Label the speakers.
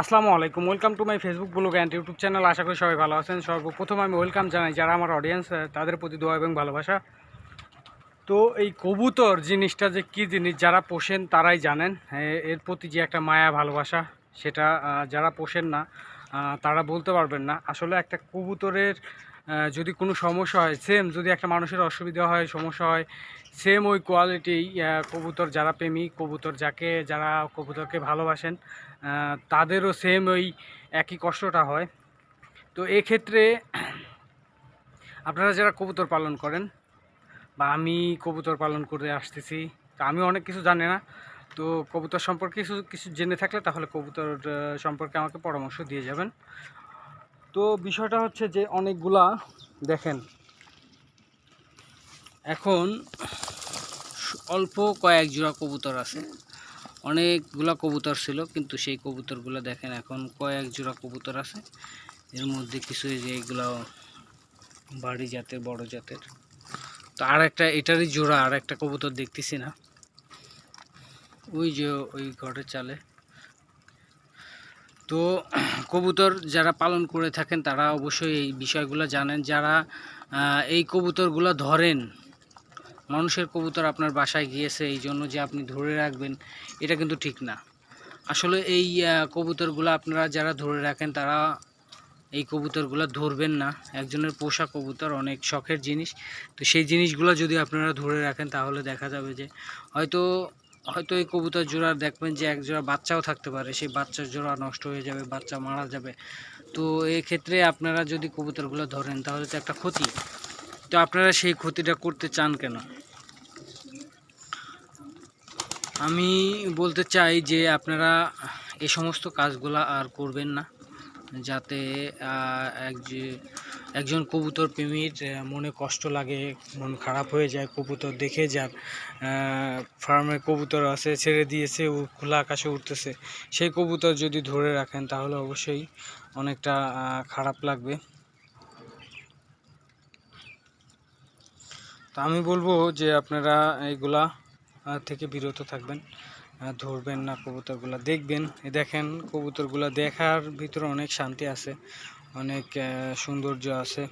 Speaker 1: আসসালামু আলাইকুম। Welcome to my Facebook blog and YouTube channel আশা করি সবাই ভালো আছেন। সর্বপ্রথম আমি ওয়েলকাম জানাই যারা আমার অডিয়েন্স তাদের প্রতি দোয়া এবং ভালোবাসা। তো এই কবুতর জিনিসটা যে কী জিনিস, যারা পোষেন তারাই জানেন। এর প্রতি যে একটা মায়া, ভালোবাসা, সেটা যারা পোষেন না তারা বলতে পারবেন না। আসলে একটা কবুতরের যদি কোনো সমস্যা হয় সেম যদি একটা মানুষের অসুবিধা হয়, সমস্যা হয় সেম ওই কোয়ালিটি কবুতর যারা প্রেমী, কবুতর যাকে, যারা কবুতরকে ভালোবাসেন তাদেরও সেম ওই একই কষ্টটা হয়। তো এক্ষেত্রে আপনারা যারা কবুতর পালন করেন, বা আমি কবুতর পালন করে আসতেছি, তো আমি অনেক কিছু জানি না, তো কবুতর সম্পর্কে কিছু কিছু জেনে থাকলে তাহলে কবুতর সম্পর্কে আমাকে পরামর্শ দিয়ে যাবেন। তো বিষয়টা হচ্ছে যে অনেকগুলা, দেখেন। এখন অল্প কয়েক জোড়া কবুতর আছে। অনেকগুলা কবুতর ছিল, কিন্তু সেই কবুতরগুলো দেখেন এখন কয়েক জোড়া কবুতর আছে। এর মধ্যে কিছু যে এগুলো বাড়ি জাতের, বড় জাতের। তো আর একটা এটারই জোড়া আর একটা কবুতর দেখতেছি না। ওই যে ওই ঘরের চালে। তো কবুতর যারা পালন করে থাকেন, তারা অবশ্যই এই বিষয়গুলো জানেন। যারা এই কবুতরগুলো ধরেন, মানুষের কবুতর আপনার বাসায় গিয়েছে, এই জন্য যে আপনি ধরে রাখবেন, এটা কিন্তু ঠিক না। আসলে এই কবুতরগুলো আপনারা যারা ধরে রাখেন, তারা এই কবুতরগুলো ধরবেন না। একজনের পোষা কবুতর অনেক শখের জিনিস। তো সেই জিনিসগুলো যদি আপনারা ধরে রাখেন, তাহলে দেখা যাবে যে হয়তো হয়তো এই কবুতর জোড়া দেখবেন যে এক জোড়া বাচ্চাও থাকতে পারে, সেই বাচ্চার জোড়া নষ্ট হয়ে যাবে, বাচ্চা মারা যাবে। তো এক্ষেত্রে আপনারা যদি কবুতরগুলো ধরেন, তাহলে তো একটা ক্ষতি। তো আপনারা সেই ক্ষতিটা করতে চান কেন? আমি বলতে চাই যে আপনারা এই সমস্ত কাজগুলো আর করবেন না, যাতে এক যে একজন কবুতর প্রেমীর মনে কষ্ট লাগে, মন খারাপ হয়ে যায়, কবুতর দেখে যার ফার্মে কবুতর আছে, ছেড়ে দিয়েছে, ও খোলা আকাশে উঠতেছে। সেই কবুতর যদি ধরে রাখেন, তাহলে অবশ্যই অনেকটা খারাপ লাগবে। তো আমি বলব যে আপনারা এইগুলা থেকে বিরত থাকবেন ধরবেন না কবুতরগুলা, দেখবেন। দেখেন, কবুতরগুলা দেখার ভিতরে অনেক শান্তি আছে। অনেক আহ, সৌন্দর্য আছে।